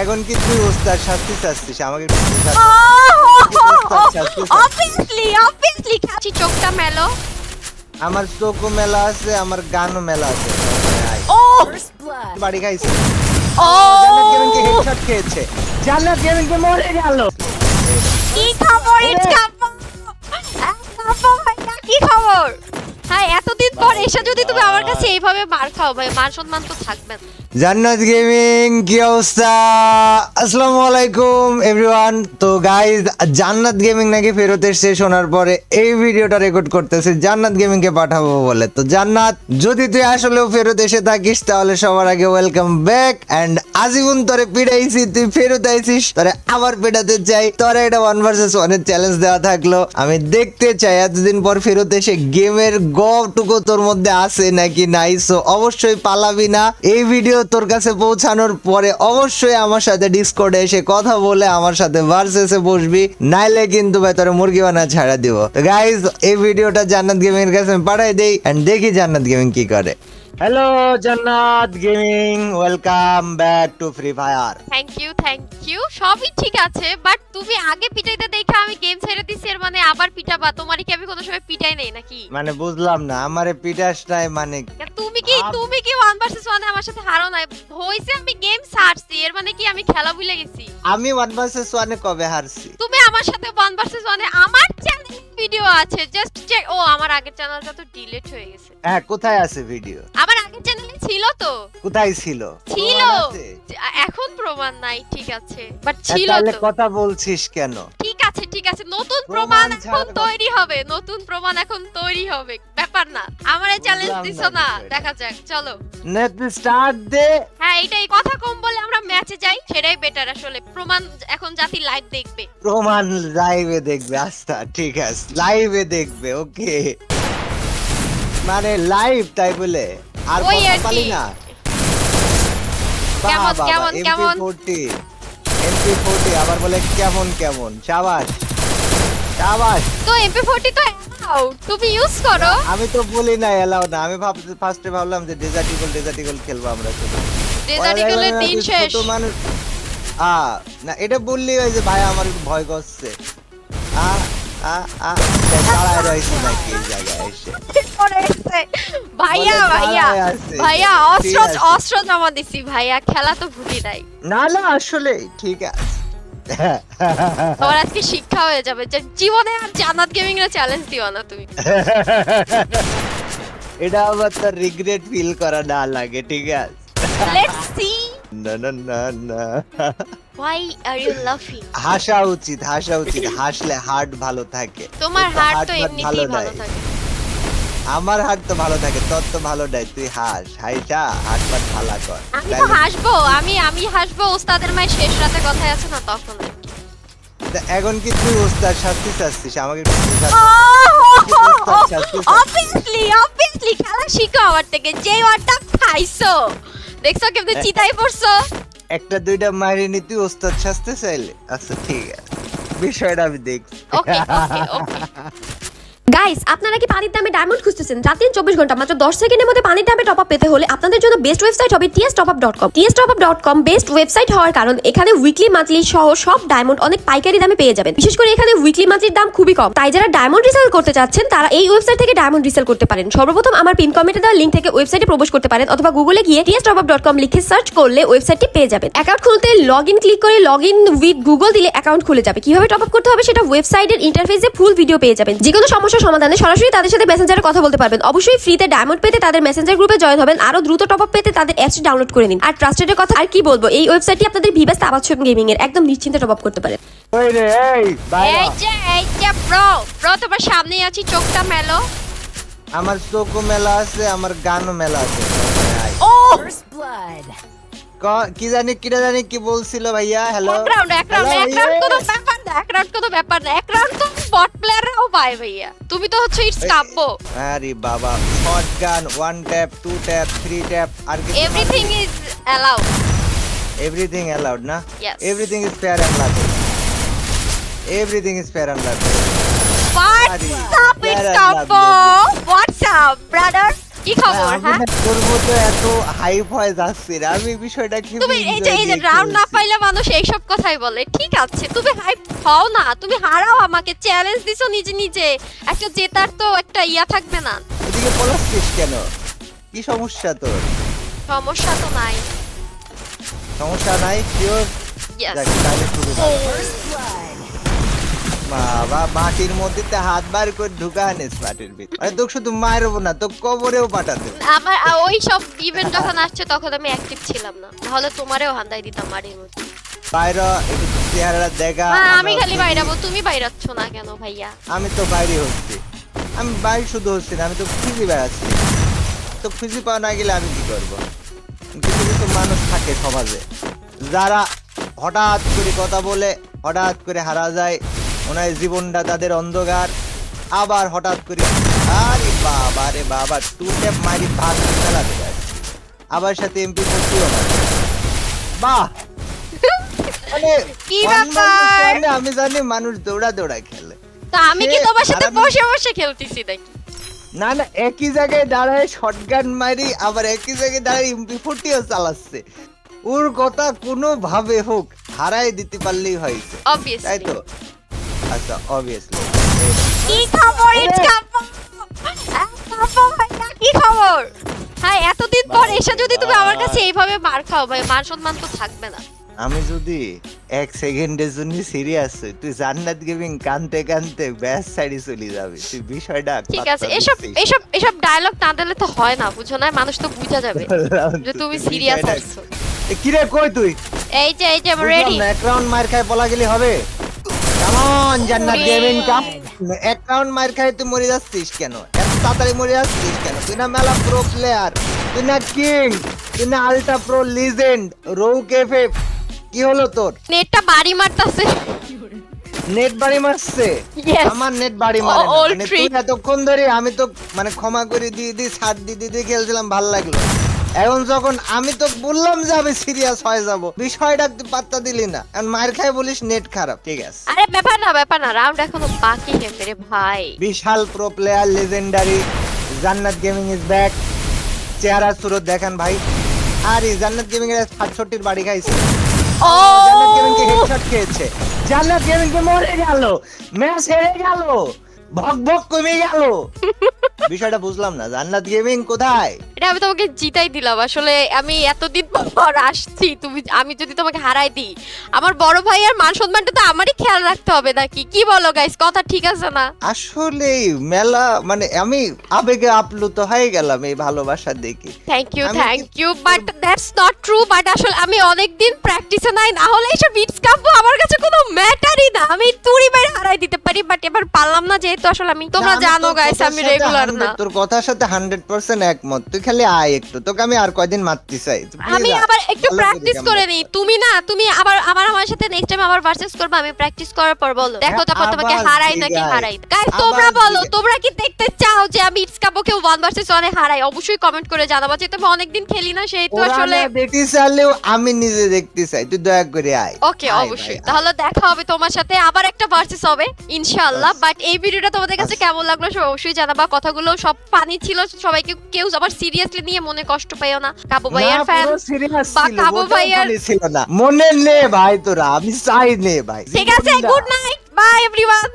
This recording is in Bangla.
এখন কি তুই ওস্তাদ শাস্তি চাচ্ছিস আমাকে। অবভিয়াসলি অবভিয়াসলি খাচ্ছি চোখটা মেলো। আমার চোখও মেলা আছে আমার গানও মেলা আছে। ও! বাড়ি খাইছে। ও! জান্নাত হেডশট খেয়েছে। জান্নাত গেমিং মরে গেল। কি খবর ইটস কাপো কাপো ভাইয়া কি খবর? হ্যাঁ এতদিন পর এসে যদি তুমি আমার কাছে এইভাবে মার খাও ভাই মান সম্মান তো থাকবে না। জান্নাত গেমিং, কি অবস্থা? আসসালামু আলাইকুম এভরিওয়ান তো গাইস জান্নাত গেমিং নাকি ফেরত এসে শোনার পরে এই ভিডিওটা রেকর্ড করতেছে, জান্নাত গেমিং কে পাঠাবো বলে। তো জান্নাত, যদি তুই আসলেও ফেরত এসে থাকিস, তাহলে সবার আগে ওয়েলকাম ব্যাক এন্ড আজীবন তোরে পিড়াইছি তুই ফেরত আইছিস, তোরে আবার পেটাতে চাই। তোরে এটা ওয়ান ভার্সেস ওয়ানের চ্যালেঞ্জ দেওয়া থাকল। আমি দেখতে চাই, এতদিন পর ফেরত এসে গেমের গটুকু তোর মধ্যে আছে নাকি নাই সো অবশ্যই পালাবি না। এই ভিডিও তোর কাছে পৌঁছানোর পরে অবশ্যই আমার সাথে ডিসকর্ডে এসে কথা বলে আমার সাথে ভার্সেসে বসবি নাইলে কিন্তু ভাই তোর মুরগি বানা ছাড়া দিব। তো গাইজ এই ভিডিওটা জান্নাত গেমিং এর কাছে পাঠাই দেই এন্ড দেখি জান্নাত গেমিং কি করে। Hello Jannat gaming welcome back to free fire thank you thank you সবই ঠিক আছে বাট তুমি আগে পিটাইতে দেখে আমি গেম ছেড়ে দিছি এর মানে আবার পিটাবা তোমারই কি আমি কোনো সময় পিটাই নেই নাকি? মানে বুঝলাম না আমারে পিটাস নাই মানে তুমি কি আব- তুমি কি ওয়ান ভার্সেস ওয়ানে আমার সাথে হারো নাই? হইছে আমি গেম ছাড়ছি এর মানে কি আমি খেলা ভুলে গেছি? আমি ওয়ান ভার্সেস ওয়ানে কবে হারছি? তুমি আমার সাথে ওয়ান ভার্সেস ওয়ানে আমার চ্যানেলে ভিডিও আছে জাস্ট চেক ও আমার আগের চ্যানেলটা তো ডিলিট হয়ে গেছে। হ্যাঁ কোথায় আছে ভিডিও আমার আগের চ্যানেলে ছিল তো। কোথায় ছিল? ছিল। এখন প্রমাণ নাই ঠিক আছে বাট হ্যাঁ, ছিল তাহলে তো। কথা বলছিস কেন? ঠিক আছে ঠিক আছে নতুন প্রমাণ এখন তৈরি হবে নতুন প্রমাণ এখন তৈরি হবে। ব্যাপার না। আমার চ্যালেঞ্জ দিছো না। দেখা যাক চলো। নেট স্টার্ট দে হ্যাঁ এটাই কথা কম বলে আমরা ম্যাচে যাই সেটাই বেটার আসলে। প্রমাণ এখন জাতি লাইভ দেখবে। প্রমাণ লাইভে দেখবে আচ্ছা ঠিক আছে লাইভে দেখবে ওকে মানে লাইভ তাই বলে আর ওই কথা। পালি না। কেমন, কেমন, কেমন? এমপি ফোরটি আবার বলে কেমন কেমন সাবাস। সাবাস। তো এমপি ফোরটি তো allowed, তুমি ইউজ করো। আমি তো বলি না এলাও না। আমি ভাব ফার্স্টে ভাবলাম যে ডেজার্ট ইগল ডেজার্ট ইগল খেলব আমরা শুধু। ডেজার্ট ইগলের দিন শেষ। মানুষ আ না এটা বললি ওই যে ভাই আমার একটু ভয় করছে। আ আ আ দাঁড়ায় রয়েছি নাকি এই জায়গায় এসে। ভাইয়া ভাইয়া ভাইয়া অস্ত্র। অস্ত্র জমা দিছি ভাইয়া। খেলা তো ভুলি নাই। না না আসলে ঠিক আছে। তোমার আজকে শিক্ষা হয়ে যাবে। যে জীবনে আর জান্নাত গেমিং এর চ্যালেঞ্জ দিও না তুমি। এটা আবার তো রিগ্রেট ফিল করা না লাগে ঠিক আছে? লেটস সি না না না না। হোয়াই আর ইউ লাফিং হাসা উচিত হাসা উচিত। হাসলে হার্ট ভালো থাকে। তোমার হার্ট তো এমনিতেই ভালো থাকে। আমার হার্ট তো ভালো থাকে তোর তো ভালো নাই তুই হাস। হাইটা হার্ট ফাট ভালো কর। আমি তো হাসবো আমি আমি হাসবো ওস্তাদের মায়ের শেষ রাতে কথাই আছে না তখন। এখন কি তুই ওস্তাদ শাস্তি চাচ্ছিস আমাকে অবভিয়াসলি অবভিয়াসলি খেলা শিখো আমার থেকে যে ওয়ার্ডটা খাইছো। দেখছ কেমনে চিতাই পড়ছো? একটা দুইটা মারিনি তুই ওস্তাদ শাস্তি চাইলে? আচ্ছা ঠিক আছে। বিষয়টা আমি দেখছি। ওকে ওকে ওকে গাইস আপনারা কি পানির দামে ডায়মন্ড খুঁজতেছেন? রাত চব্বিশ ঘণ্টা, মাত্র দশ সেকেন্ডের মধ্যে পানির দামে টপ আপ পেতে হলে আপনাদের জন্য বেস্ট ওয়েবসাইট হবে TS top up dot com TS top up dot com best website হওয়ার কারণ এখানে উইকলি মান্থলি সহ সব ডায়মন্ড অনেক পাইকারি দামে পেয়ে যাবেন। বিশেষ করে এখানে উইকলি মান্থলির দাম খুবই কম। তাই যারা ডায়মন্ড রিসেল করতে চাচ্ছেন, তারা এই ওয়েবসাইট থেকে ডায়মন্ড রিসেল করতে পারেন। সর্বপ্রথম আমার পিন কমেন্টে দেওয়া লিঙ্ক থেকে ওয়েবসাইটে প্রবেশ করতে পারেন অথবা গুগলে গিয়ে TS top up dot com লিখে সার্চ করলে ওয়েবসাইটটি পেয়ে যাবেন। অ্যাকাউন্ট খুলতে লগ ইন ক্লিক করে লগ ইন উইথ গুগল দিলে অ্যাকাউন্ট খুলে যাবে। কীভাবে টপ আপ করতে হবে সেটা ওয়েবসাইটের ইন্টারফেসে ফুল ভিডিও পেয়ে যাবেন। যে কোনো সমস্যার সমাধানে সরাসরি তাদের সাথে মেসেঞ্জারে কথা বলতে পারবেন। অবশ্যই ফ্রিতে ডায়মন্ড পেতে তাদের মেসেঞ্জার গ্রুপে জয়েন হবেন। আরও দ্রুত টপ আপ পেতে তাদের অ্যাপসটি ডাউনলোড করে নিন। আর ট্রাস্টেডের কথা আর কি বলব? এই ওয়েবসাইটটি আপনাদের ভিভাস তাবাচ্ছন গেমিং এর একদম নিশ্চিন্তে টপ আপ করতে পারেন ওই রে এই এই যে এই যে ব্রো ব্রো তোমার সামনেই আছি চোখটা মেলো। আমার চোখও মেলা আছে আমার গানও মেলা আছে। ও! কি জানি কিটা জানি কি বলছিল ভাইয়া? হ্যালো এক রাউন্ড এক রাউন্ড এক রাউন্ড কোনো ব্যাপার না এক রাউন্ড কোনো ব্যাপার না। বট প্লেয়াররাও পায় ভাইয়া। তুমি তো হচ্ছে ইটস কাব্য। আরে বাবা short gun one tap two tap three tap আর কি everything is allowed everything allowed না? Everything is fair and loving everything is fair and loving What's up, it's love What's up, brother? কি খবর হ্যাঁ? তোর মতো এত হাইপ হয়ে যাচ্ছে রে। আমি বিষয়টা কি তুমি এই যে এই যে রাউন্ড না পাইলে মানুষ এইসব কথাই বলে। ঠিক আছে তুমি হাইপ হও না। তুমি হারাও আমাকে চ্যালেঞ্জ দিছো নিজে নিজে। একটা জেতার তো একটা ইয়া থাকবে না। এদিকে পলাচ্ছিস কেন? কি সমস্যা তোর? সমস্যা তো নাই। সমস্যা নাই শিওর. দেখ তাহলে শুরু। বাবা মাটির মধ্যে তে হাত বার করে ঢুকা আনিস মাটির ভিতরে। আরে তোকে শুধু মারবো না তো কবরেও পাঠাতে আমার ওই সব ইভেন্ট যখন আসছে তখন আমি অ্যাক্টিভ ছিলাম না। তাহলে তোমারেও হান্দাই দিতাম বাড়ির মধ্যে। বাইরে একটু চেহারা দেখা আমি খালি বাইরাবো তুমি বাইরাচ্ছ না কেন ভাইয়া? আমি তো বাইরে হচ্ছি। আমি বাইরে শুধু হচ্ছি না আমি তো খুঁজে বেড়াচ্ছি। তো খুঁজে পাওয়া না গেলে আমি কি করব? কিছু কিছু মানুষ থাকে সমাজে যারা হঠাৎ করে কথা বলে হঠাৎ করে হারা যায় ওনার জীবনটা তাদের অন্ধকার। আবার হঠাৎ করে আরে বাবা রে বাবা টু ট্যাপ মারি ভাগ চালাতে যায় আবার সাথে এমপি করতেও বাহ! মানে আমি জানি মানুষ দৌড়া দৌড়া খেলে। তা আমি কি তোমার সাথে বসে বসে খেলতেছি নাকি? না না একই জায়গায় দাঁড়ায় শটগান মারি আবার একই জায়গায় দাঁড়ায় এমপি ফোর্টিও চালাচ্ছে। ওর কথা কোনো ভাবে হোক হারাই দিতে পারলেই হয়েছে। তাই তো? আচ্ছা অবভিয়াসলি কি খবর কি খবর? হ্যাঁ এতদিন পর এসে যদি তুমি আমার কাছে এইভাবে মার খাও ভাই মান সম্মান তো থাকবে না। আমি যদি এক সেকেন্ডের জন্য সিরিয়াস হই তুই জান্নাত গেমিং কানতে কানতে ব্যাস সাইডে চলে যাবে। তুই বিষয়টা ঠিক আছে এসব এসব এসব ডায়লগ না দিলে তো হয় না বুঝো না? মানুষ তো বুঝা যাবে যে তুমি সিরিয়াস আছো। কিরে কই তুই? এই যে এই যে রেডি না, এক রাউন্ড মার খাই পলা গেলে হবে। কেমন জান্নাত। গেমিং কাপ রাউন্ড মার খাই তুই মরে যাচ্ছিস কেন? এত তাড়াতাড়ি মরে যাচ্ছিস কেন? তুই না মেলা প্রো প্লেয়ার তুই না কিং তুই না আলট্রা প্রো লিজেন্ড রৌ কেফে কি হলো তোর? নেটটা বাড়ি মারতাছে। নেট বাড়ি মারছে? আমার নেট বাড়ি মারে না। মানে তুই trick. এতক্ষণ ধরে আমি তো মানে ক্ষমা করে দিয়ে দিয়ে ছাড় দিয়ে দিয়ে দিয়ে খেলছিলাম ভালো লাগল। এখন যখন আমি তো বললাম যে আমি সিরিয়াস হয়ে যাব বিষয়টা পাত্তা দিলি না। এখন মার খাই বলিস নেট খারাপ ঠিক আছে। আরে ব্যাপার না ব্যাপার না রাউন্ড এখনও বাকি গেমে রে ভাই। বিশাল pro player legendary Jannat gaming is back চেহারা সুরত দেখান ভাই। আর এই জান্নাত গেমিং এর সাতষট্টির বাড়ি খাইছে। ও! জান্নাত গেমিং কে হেডশট খেয়েছে। জান্নাত গেমিং কে মরে গেল ম্যাচ হেরে গেল ভক ভক কমে গেল। বিষয়টা বুঝলাম না। জান্নাত গেমিং কোথায়? এটা আমি তোমাকে জিতাই দিলাম। আসলে আমি এতদিন পর আসছি তুমি আমি যদি তোমাকে হারাই দিই আমার বড় ভাই আর মান সম্মানটা তো আমারই খেয়াল রাখতে হবে নাকি? কি বলো গাইস কথা ঠিক আছে না? আসলে মেলা মানে আমি আবেগে আপ্লুত হয়ে গেলাম এই ভালোবাসা দেখে। Thank you thank you but that's not true but আসলে আমি অনেকদিন প্র্যাকটিসে নাই না হলে এইসব বিটস কাপবো আমার কাছে কোনো ম্যাটারই না। আমি তুড়ি বাইরে হারাই দিতে পারি বাট এবার পারলাম না যেহেতু আসলে আমি তোমরা জানো গাইস আমি রেগুলার 100 না। তোর কথার সাথে হান্ড্রেড পার্সেন্ট একমত। তুই খালি আয় একটু তোকে আমি আর কয়দিন মারতে চাই আমি আবার একটু প্র্যাকটিস করে। তুমি না তুমি আবার আবার আমার সাথে নেক্সট টাইম আবার ভার্সেস করবে আমি প্র্যাকটিস করার পর বলো। দেখো তারপর তোমাকে হারাই নাকি হারাই। গাইস তোমরা বলো তোমরা কি দেখতে চাও যে আমি ভার্সেস হারাই অবশ্যই কমেন্ট করে জানাব। যে তুমি অনেকদিন খেলি না সেই তো আসলে দেখতে চাইলেও আমি নিজে দেখতে চাই তুই দয়া করে আয়। ওকে অবশ্যই। তাহলে দেখা হবে তোমার সাথে। আবার একটা ভার্সেস হবে ইনশাআল্লাহ। বাট এই ভিডিওটা তোমাদের কাছে কেমন লাগল অবশ্যই জানাবা। কথাগুলো সব পানি ছিল সবাইকে কেউ আবার সিরিয়াসলি নিয়ে মনে কষ্ট পাইও না। কাবু ভাইয়ার ফ্যান বা কাবু ভাইয়ার- ছিল না। মনে নে ভাই তোরা আমি চাই নে ভাই। ঠিক আছে গুড নাইট বাই এভরিওয়ান